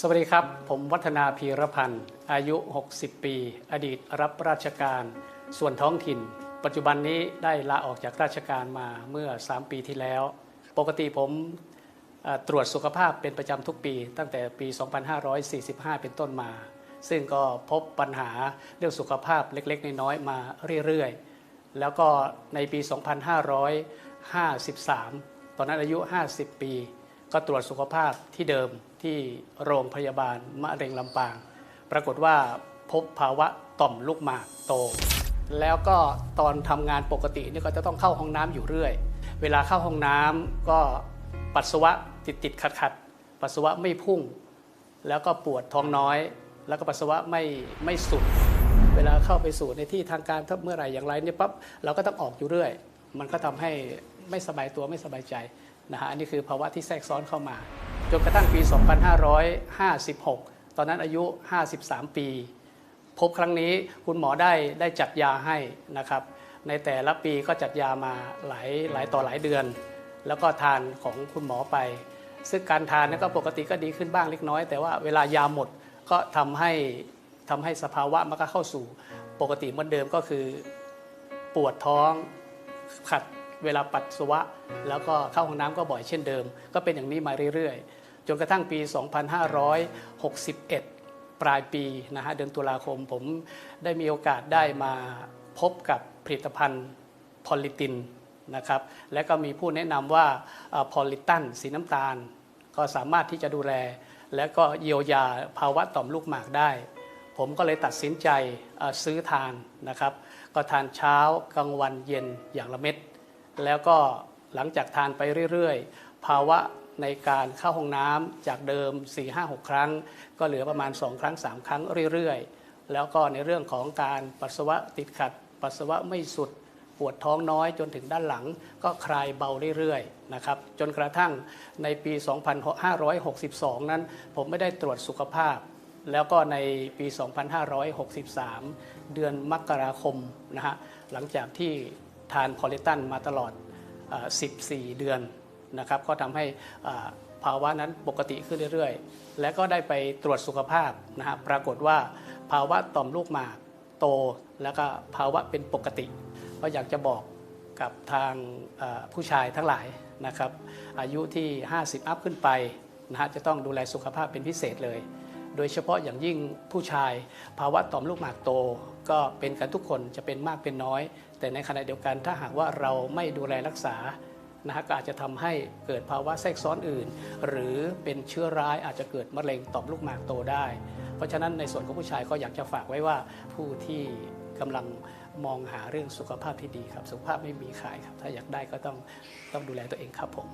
สวัสดีครับ ผมวัฒนาพีรพันธ์ อายุ 60 ปี อดีตรับราชการ ส่วนท้องถิ่น ปัจจุบันนี้ได้ลาออกจากราชการมาเมื่อ 3 ปีที่แล้ว ปกติผมตรวจสุขภาพเป็นประจำทุกปี ตั้งแต่ปี 2545 เป็นต้นมา ซึ่งก็พบปัญหาเรื่องสุขภาพเล็กๆ น้อยๆมาเรื่อยๆ แล้วก็ในปี 2553 ตอนนั้นอายุ 50 ปี ก็ตรวจสุขภาพที่เดิมที่โรงพยาบาลมะเร็งลำปาง ปรากฏว่าพบภาวะต่อมลูกหมากโต แล้วก็ตอนทำงานปกตินี่ก็จะต้องเข้าห้องน้ำอยู่เรื่อย เวลาเข้าห้องน้ำก็ปัสสาวะติดติดขัดขัดปัสสาวะไม่พุ่ง แล้วก็ปวดท้องน้อย แล้วก็ปัสสาวะไม่ไม่สุด เวลาเข้าไปสู่ในที่ทางการถ้าเมื่อไหร่อย่างไรเนี่ยปั๊บเราก็ต้องออกอยู่เรื่อย มันก็ทำให้ ไม่สบายตัวไม่สบายใจนะฮะอันนี้คือภาวะที่แทรกซ้อนเข้ามาจนกระทั่งปี 2556 ตอนนั้นอายุ 53 ปี พบครั้งนี้คุณหมอได้ได้จัดยาให้นะครับ ในแต่ละปีก็จัดยามาหลายหลายต่อหลายเดือน แล้วก็ทานของคุณหมอไป ซึ่งการทานนั้นก็ปกติก็ดีขึ้นบ้างเล็กน้อย แต่ว่าเวลายาหมดก็ทำให้ทำให้สภาวะมันก็เข้าสู่ปกติเหมือนเดิมก็คือปวดท้องขัด เวลาปัสสาวะ แล้วก็เข้าห้องน้ำก็บ่อยเช่นเดิม ก็เป็นอย่างนี้มาเรื่อยๆ จนกระทั่งปี 2561 ปลายปีนะฮะเดือนตุลาคมผมได้มีโอกาสได้มาพบกับผลิตภัณฑ์พอลิตินนะครับและก็มีผู้แนะนำว่าพอลิตันสีน้ำตาล ก็สามารถที่จะดูแล และก็เยียวยาภาวะต่อมลูกหมากได้ ผมก็เลยตัดสินใจซื้อทานนะครับ ก็ทานเช้ากลางวันเย็นอย่างละเม็ด แล้วก็หลังจากทานไปเรื่อยๆ ภาวะในการเข้าห้องน้ำจากเดิม 4-5-6 ครั้ง ก็เหลือประมาณ 2 ครั้ง 3 ครั้งเรื่อยๆ แล้วก็ในเรื่องของการปัสสาวะติดขัด ปัสสาวะไม่สุดปวดท้องน้อยจนถึงด้านหลังก็คลายเบาเรื่อยๆนะครับจนกระทั่งในปี 2562 นั้น ผมไม่ได้ตรวจสุขภาพ แล้วก็ในปี 2563 เดือนมกราคมนะฮะหลังจากที่ ทานพอลิตันมาตลอดอ14 เดือนนะครับก็ทำให้ภาวะนั้นปกติขึ้นเรื่อยๆ และก็ได้ไปตรวจสุขภาพนะฮะปรากฏว่าภาวะต่อมลูกหมากโตแล้วก็ภาวะเป็นปกติ ก็อยากจะบอกกับทางผู้ชายทั้งหลายนะครับอายุที่ 50 อัพขึ้นไปนะฮะจะต้องดูแลสุขภาพเป็นพิเศษเลย โดยเฉพาะอย่างยิ่งผู้ชาย ภาวะต่อมลูกหมากโต ก็เป็นกันทุกคนจะเป็นมากเป็นน้อย แต่ในขณะเดียวกันถ้าหากว่าเราไม่ดูแลรักษานะฮะก็อาจจะทำให้เกิดภาวะแทรกซ้อนอื่น หรือเป็นเชื้อร้ายอาจจะเกิดมะเร็งต่อมลูกหมากโตได้ เพราะฉะนั้นในส่วนของผู้ชายก็อยากจะฝากไว้ว่าผู้ที่กำลังมองหาเรื่องสุขภาพที่ดีครับ สุขภาพไม่มีขายครับ ถ้าอยากได้ก็ต้องต้องดูแลตัวเองครับผม